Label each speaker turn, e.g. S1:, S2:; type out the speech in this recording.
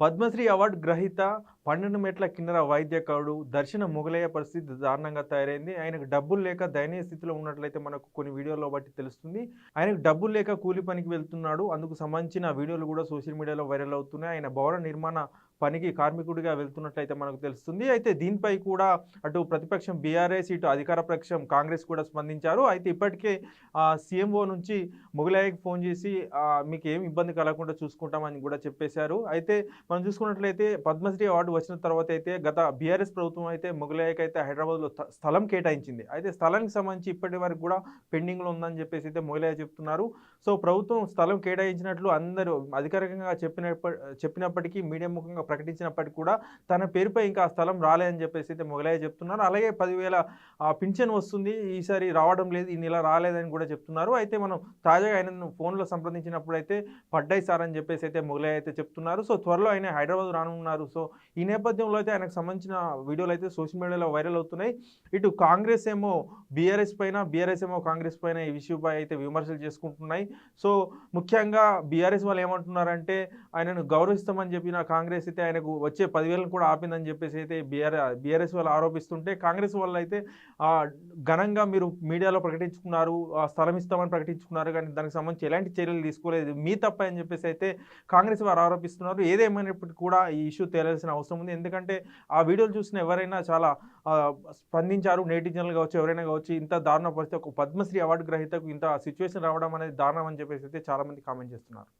S1: Padmashri award గ్రహీత పన్నెండు మెట్ల కిన్నెర వైద్యకారుడు దర్శన మొగలయ్య పరిస్థితి దారుణంగా తయారైంది. ఆయనకు డబ్బులు లేక దయనీయ స్థితిలో ఉన్నట్లయితే మనకు కొన్ని వీడియోలో బట్టి తెలుస్తుంది. ఆయనకు డబ్బులు లేక కూలి పనికి వెళ్తున్నాడు. అందుకు సంబంధించిన వీడియోలు కూడా సోషల్ మీడియాలో వైరల్ అవుతున్నాయి. ఆయన భవన నిర్మాణ పనికి కార్మికుడిగా వెళ్తున్నట్లయితే మనకు తెలుస్తుంది. అయితే దీనిపై కూడా అటు ప్రతిపక్షం బీఆర్ఎస్ ఇటు అధికార పక్షం కాంగ్రెస్ కూడా స్పందించారు. అయితే ఇప్పటికే సీఎంఓ నుంచి మొగలాయికి ఫోన్ చేసి మీకు ఏం ఇబ్బంది కలగకుండా చూసుకుంటామని కూడా చెప్పేశారు. అయితే మనం చూసుకున్నట్లయితే పద్మశ్రీ అవార్డు వచ్చిన తర్వాత అయితే గత బీఆర్ఎస్ ప్రభుత్వం అయితే మొగలాయికి అయితే హైదరాబాద్లో స్థలం కేటాయించింది. అయితే స్థలానికి సంబంధించి ఇప్పటి వరకు కూడా పెండింగ్లో ఉందని చెప్పేసి అయితే మొగలాయ చెప్తున్నారు. సో ప్రభుత్వం స్థలం కేటాయించినట్లు అందరూ అధికారికంగా చెప్పిన చెప్పినప్పటికీ మీడియా ముఖంగా ప్రకటించినప్పటికీ కూడా తన పేరుపై ఇంకా ఆ స్థలం రాలేదని చెప్పేసి అయితే మొగలాయ చెప్తున్నారు. అలాగే పదివేల పింఛన్ వస్తుంది. ఈసారి రావడం లేదు ఈ నెల రాలేదని కూడా చెప్తున్నారు. అయితే మనం తాజాగా ఆయన ఫోన్లో సంప్రదించినప్పుడు అయితే పడ్డాయి సార్ అని చెప్పేసి అయితే మొగలాయ అయితే చెప్తున్నారు. సో త్వరలో ఆయన హైదరాబాద్ రానున్నారు. సో ఈ ఈ నేపథ్యంలో అయితే ఆయనకు సంబంధించిన వీడియోలు అయితే సోషల్ మీడియాలో వైరల్ అవుతున్నాయి. ఇటు కాంగ్రెస్ ఏమో బీఆర్ఎస్ పైన బీఆర్ఎస్ ఏమో కాంగ్రెస్ పైన ఈ విషయంపై అయితే విమర్శలు చేసుకుంటున్నాయి. సో ముఖ్యంగా బీఆర్ఎస్ వాళ్ళు ఏమంటున్నారంటే ఆయనను గౌరవిస్తామని చెప్పిన కాంగ్రెస్ అయితే ఆయనకు వచ్చే పదివేలను కూడా ఆపిందని చెప్పేసి అయితే బీఆర్ బీఆర్ఎస్ వాళ్ళు ఆరోపిస్తుంటే కాంగ్రెస్ వాళ్ళు అయితే ఘనంగా మీరు మీడియాలో ప్రకటించుకున్నారు ఆ, స్థలం ఇస్తామని ప్రకటించుకున్నారు కానీ దానికి సంబంధించి ఎలాంటి చర్యలు తీసుకోలేదు. మీ తప్ప అని చెప్పేసి అయితే కాంగ్రెస్ వారు ఆరోపిస్తున్నారు. ఏదేమైనప్పటికీ కూడా ఈ ఇష్యూ తేలాల్సిన అవసరం ఉంది. ఎందుకంటే ఆ వీడియోలు చూసిన ఎవరైనా చాలా ఆ, స్పందించారు. నేటిజన్లు కావచ్చు ఎవరైనా కావచ్చు ఇంత దారుణ పరిస్థితి ఒక పద్మశ్రీ అవార్డు గ్రహీతకు ఇంత సిచ్యువేషన్ రావడం అనేది దారుణం అని చెప్పేసి అయితే చాలా మంది కామెంట్ చేస్తున్నారు.